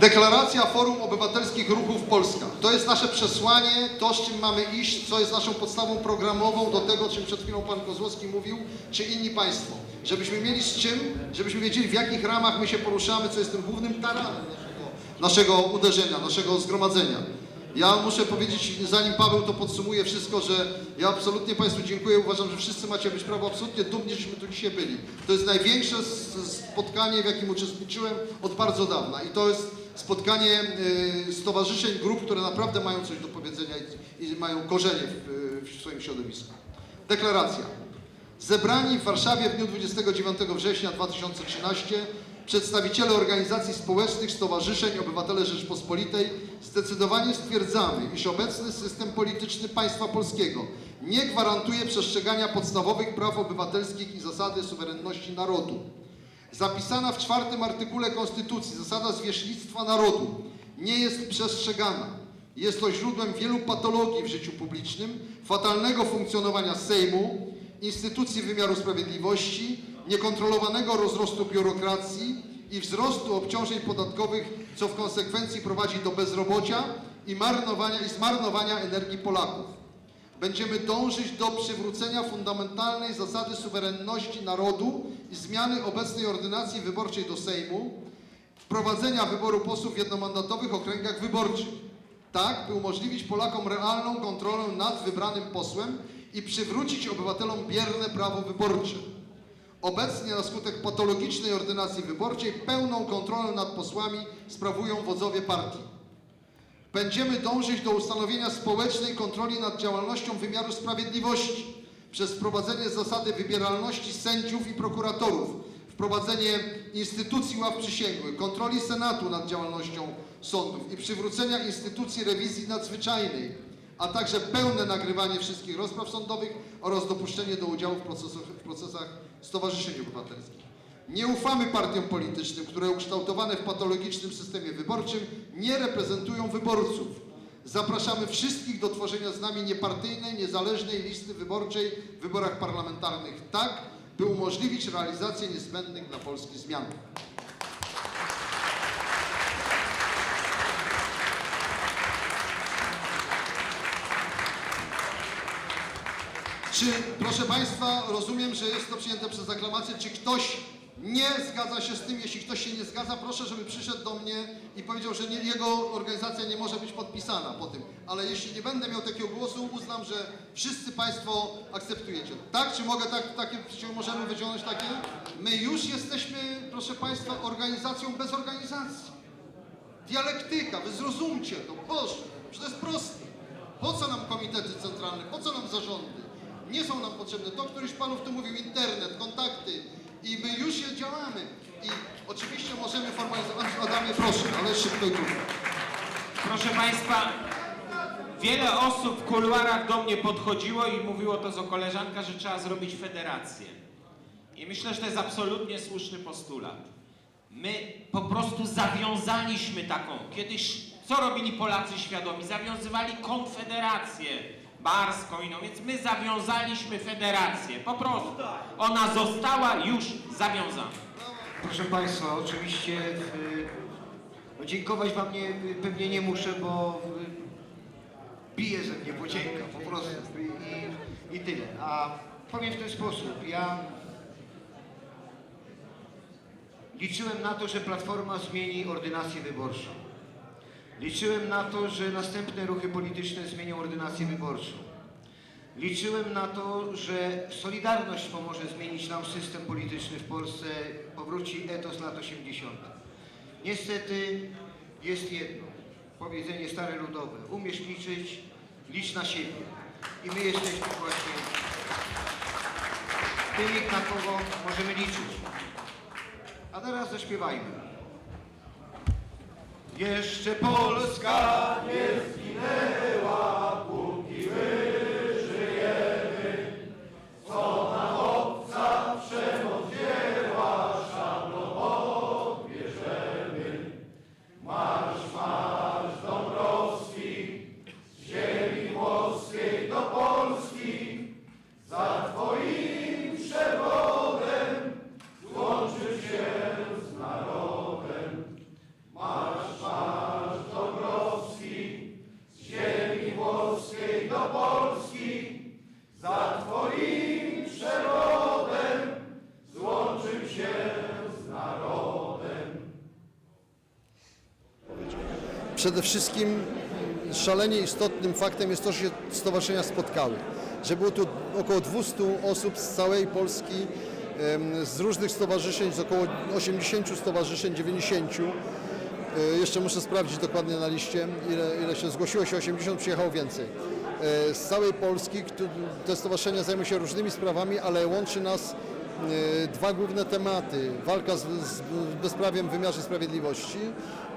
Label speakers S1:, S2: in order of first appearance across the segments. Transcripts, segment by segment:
S1: Deklaracja Forum Obywatelskich Ruchów Polska. To jest nasze przesłanie, to z czym mamy iść, co jest naszą podstawą programową do tego, o czym przed chwilą Pan Kozłowski mówił, czy inni Państwo. Żebyśmy mieli z czym, żebyśmy wiedzieli w jakich ramach my się poruszamy, co jest tym głównym taranem naszego, naszego uderzenia, naszego zgromadzenia. Ja muszę powiedzieć, zanim Paweł to podsumuje wszystko, że ja absolutnie Państwu dziękuję. Uważam, że wszyscy macie być prawo absolutnie dumni, żeśmy tu dzisiaj byli. To jest największe spotkanie, w jakim uczestniczyłem od bardzo dawna. I to jest spotkanie y, stowarzyszeń, grup, które naprawdę mają coś do powiedzenia i, mają korzenie w, w swoim środowisku. Deklaracja. Zebrani w Warszawie w dniu 29 września 2013 przedstawiciele organizacji społecznych, stowarzyszeń, obywatele Rzeczpospolitej zdecydowanie stwierdzamy, iż obecny system polityczny państwa polskiego nie gwarantuje przestrzegania podstawowych praw obywatelskich i zasady suwerenności narodu. Zapisana w czwartym artykule Konstytucji zasada zwierzchnictwa narodu nie jest przestrzegana. Jest to źródłem wielu patologii w życiu publicznym, fatalnego funkcjonowania Sejmu, instytucji wymiaru sprawiedliwości, niekontrolowanego rozrostu biurokracji i wzrostu obciążeń podatkowych, co w konsekwencji prowadzi do bezrobocia i, marnowania, i zmarnowania energii Polaków. Będziemy dążyć do przywrócenia fundamentalnej zasady suwerenności narodu i zmiany obecnej ordynacji wyborczej do Sejmu, wprowadzenia wyboru posłów w jednomandatowych okręgach wyborczych, tak by umożliwić Polakom realną kontrolę nad wybranym posłem i przywrócić obywatelom bierne prawo wyborcze. Obecnie na skutek patologicznej ordynacji wyborczej pełną kontrolę nad posłami sprawują wodzowie partii. Będziemy dążyć do ustanowienia społecznej kontroli nad działalnością wymiaru sprawiedliwości przez wprowadzenie zasady wybieralności sędziów i prokuratorów, wprowadzenie instytucji ław przysięgłych, kontroli Senatu nad działalnością sądów i przywrócenia instytucji rewizji nadzwyczajnej, a także pełne nagrywanie wszystkich rozpraw sądowych oraz dopuszczenie do udziału w procesach, w procesach stowarzyszeń obywatelskich. Nie ufamy partiom politycznym, które ukształtowane w patologicznym systemie wyborczym nie reprezentują wyborców. Zapraszamy wszystkich do tworzenia z nami niepartyjnej, niezależnej listy wyborczej w wyborach parlamentarnych, tak by umożliwić realizację niezbędnych dla Polski zmian. Czy, proszę Państwa, rozumiem, że jest to przyjęte przez aklamację. Czy ktoś nie zgadza się z tym? Jeśli ktoś się nie zgadza, proszę, żeby przyszedł do mnie i powiedział, że nie, jego organizacja nie może być podpisana po tym. Ale jeśli nie będę miał takiego głosu, uznam, że wszyscy Państwo akceptujecie. Tak? Czy mogę tak, takie, czy możemy wyciągnąć takie? My już jesteśmy, proszę Państwa, organizacją bez organizacji. Dialektyka, wy zrozumcie to, Boże, że to jest proste. Po co nam komitety centralne, po co nam zarządy? Nie są nam potrzebne. To, któryś panów tu mówił, internet, kontakty i my już je działamy. I oczywiście możemy formalizować. Adamie, proszę, ale szybko i krótko.
S2: Proszę Państwa, wiele osób w kuluarach do mnie podchodziło i mówiło to z koleżanka, że trzeba zrobić federację. I myślę, że to jest absolutnie słuszny postulat. My po prostu zawiązaliśmy taką. Kiedyś co robili Polacy świadomi? Zawiązywali konfederację barską inną, więc my zawiązaliśmy federację. Po prostu. Ona została już zawiązana.
S3: Proszę Państwa, oczywiście y, no dziękować Wam nie, pewnie nie muszę, bo y, bije ze mnie podzięka po prostu i, i tyle. A powiem w ten sposób, ja liczyłem na to, że Platforma zmieni ordynację wyborczą. Liczyłem na to, że następne ruchy polityczne zmienią ordynację wyborczą. Liczyłem na to, że Solidarność pomoże zmienić nam system polityczny w Polsce, powróci etos lat 80. Niestety jest jedno, powiedzenie stare ludowe, umiesz liczyć, licz na siebie. I my jesteśmy właśnie tymi, na kogo możemy liczyć. A teraz zaśpiewajmy. Jeszcze Polska nie zginęła,
S1: Przede wszystkim szalenie istotnym faktem jest to, że się stowarzyszenia spotkały. Że było tu około 200 osób z całej Polski, z różnych stowarzyszeń, z około 80 stowarzyszeń, 90. E, Jeszcze muszę sprawdzić dokładnie na liście, ile, ile się zgłosiło się, 80, przyjechało więcej. E, Z całej Polski te stowarzyszenia zajmują się różnymi sprawami, ale łączy nas dwa główne tematy. Walka z, z bezprawiem w wymiarze sprawiedliwości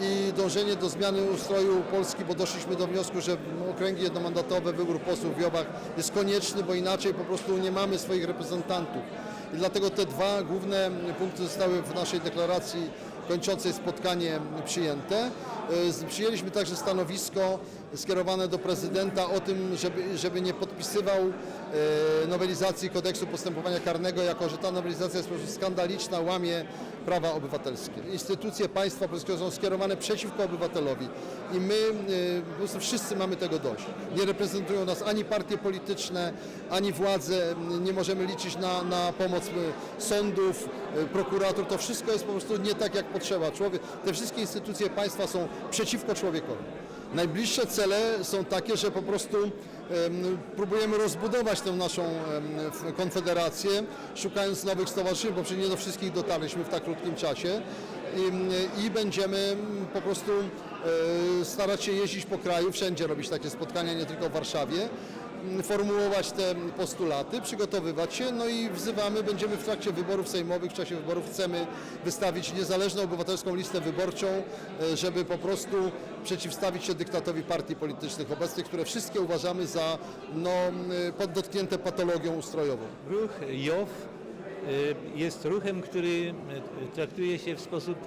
S1: i dążenie do zmiany ustroju Polski, bo doszliśmy do wniosku, że okręgi jednomandatowe, wybór posłów w Jobach jest konieczny, bo inaczej po prostu nie mamy swoich reprezentantów. I dlatego te dwa główne punkty zostały w naszej deklaracji kończącej spotkanie przyjęte. E, Przyjęliśmy także stanowisko skierowane do prezydenta o tym, żeby, żeby nie podpisywał e, nowelizacji kodeksu postępowania karnego, jako że ta nowelizacja jest po prostu skandaliczna, łamie prawa obywatelskie. Instytucje państwa polskiego są skierowane przeciwko obywatelowi i my e, po prostu wszyscy mamy tego dość. Nie reprezentują nas ani partie polityczne, ani władze, nie możemy liczyć na, na pomoc e, sądów, prokuratur, to wszystko jest po prostu nie tak jak potrzeba. Człowiek, te wszystkie instytucje państwa są przeciwko człowiekowi. Najbliższe cele są takie, że po prostu em, próbujemy rozbudować tę naszą konfederację, szukając nowych stowarzyszeń, bo przecież nie do wszystkich dotarliśmy w tak krótkim czasie. I, i będziemy po prostu e, starać się jeździć po kraju, wszędzie robić takie spotkania, nie tylko w Warszawie, formułować te postulaty, przygotowywać się, no i wzywamy, będziemy w trakcie wyborów sejmowych, w czasie wyborów chcemy wystawić niezależną obywatelską listę wyborczą, e, żeby po prostu przeciwstawić się dyktatowi partii politycznych obecnych, które wszystkie uważamy za no, m, poddotknięte patologią ustrojową.
S4: Ruch JOW y, jest ruchem, który traktuje się w sposób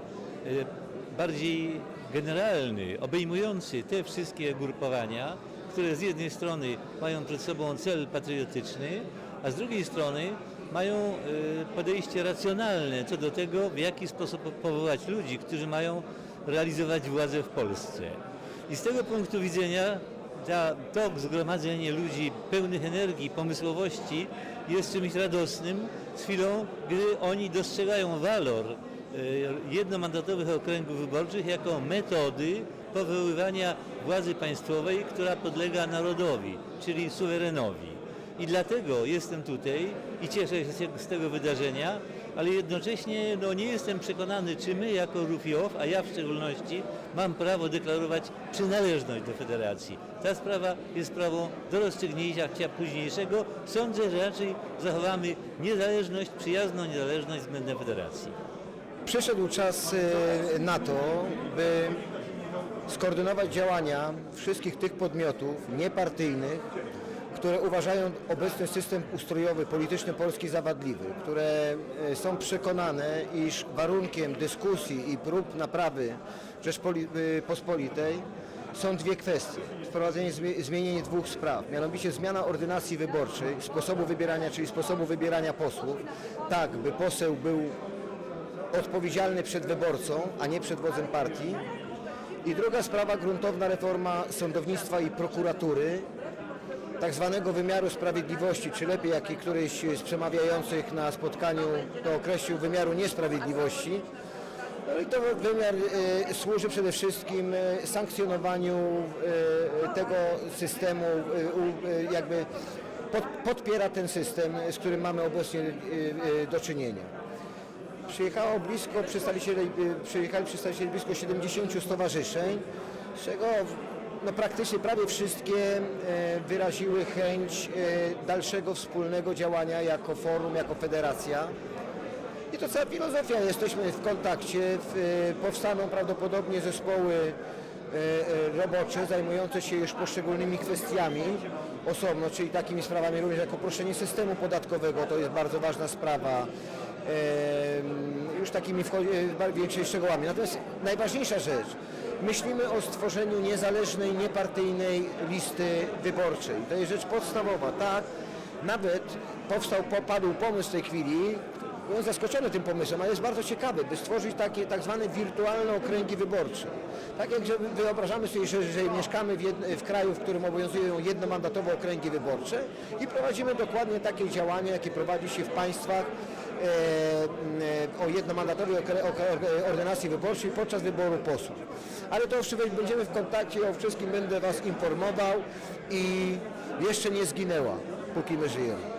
S4: bardziej generalny, obejmujący te wszystkie grupowania, które z jednej strony mają przed sobą cel patriotyczny, a z drugiej strony mają y, podejście racjonalne co do tego, w jaki sposób powołać ludzi, którzy mają realizować władzę w Polsce. I z tego punktu widzenia ta, to zgromadzenie ludzi pełnych energii, pomysłowości jest czymś radosnym z chwilą, gdy oni dostrzegają walor e, jednomandatowych okręgów wyborczych jako metody powoływania władzy państwowej, która podlega narodowi, czyli suwerenowi. I dlatego jestem tutaj i cieszę się z tego wydarzenia, ale jednocześnie no, nie jestem przekonany, czy my jako ruch JOW, a ja w szczególności, mam prawo deklarować przynależność do federacji. Ta sprawa jest sprawą do rozstrzygnięcia późniejszego. Sądzę, że raczej zachowamy niezależność, przyjazną niezależność względem federacji.
S3: Przyszedł czas e, na to, by skoordynować działania wszystkich tych podmiotów niepartyjnych, które uważają obecny system ustrojowy, polityczny Polski za wadliwy, które e, są przekonane, iż warunkiem dyskusji i prób naprawy Rzeczpospolitej są dwie kwestie. Wprowadzenie, zmie- zmienienie dwóch spraw, mianowicie zmiana ordynacji wyborczej, sposobu wybierania, czyli sposobu wybierania posłów, tak by poseł był odpowiedzialny przed wyborcą, a nie przed wodzem partii. I druga sprawa, gruntowna reforma sądownictwa i prokuratury, tak zwanego wymiaru sprawiedliwości, czy lepiej jak i któryś z przemawiających na spotkaniu to określił wymiaru niesprawiedliwości. No i to wymiar e, służy przede wszystkim e, sankcjonowaniu e, tego systemu, jakby pod, podpiera ten system, z którym mamy obecnie do czynienia. Przyjechało blisko przedstawicieli, y, przyjechali przedstawiciele blisko 70 stowarzyszeń, z czego no, praktycznie prawie wszystkie e, wyraziły chęć e, dalszego wspólnego działania jako forum, jako federacja. I to cała filozofia. Jesteśmy w kontakcie. E, powstaną prawdopodobnie zespoły e, e, robocze zajmujące się już poszczególnymi kwestiami osobno, czyli takimi sprawami również jak uproszczenie systemu podatkowego, to jest bardzo ważna sprawa. Już takimi e, większymi szczegółami. Natomiast najważniejsza rzecz, myślimy o stworzeniu niezależnej, niepartyjnej listy wyborczej. To jest rzecz podstawowa, tak? Nawet powstał, popadł pomysł w tej chwili, byłem zaskoczony tym pomysłem, ale jest bardzo ciekawy, by stworzyć takie tak zwane wirtualne okręgi wyborcze. Tak jak wyobrażamy sobie, że, że mieszkamy w, w kraju, w którym obowiązują jednomandatowe okręgi wyborcze i prowadzimy dokładnie takie działania, jakie prowadzi się w państwach o jednomandatowej okre- okre- ordynacji wyborczej podczas wyboru posłów. Ale to będziemy w kontakcie, o wszystkim będę Was informował i jeszcze nie zginęła, póki my żyjemy.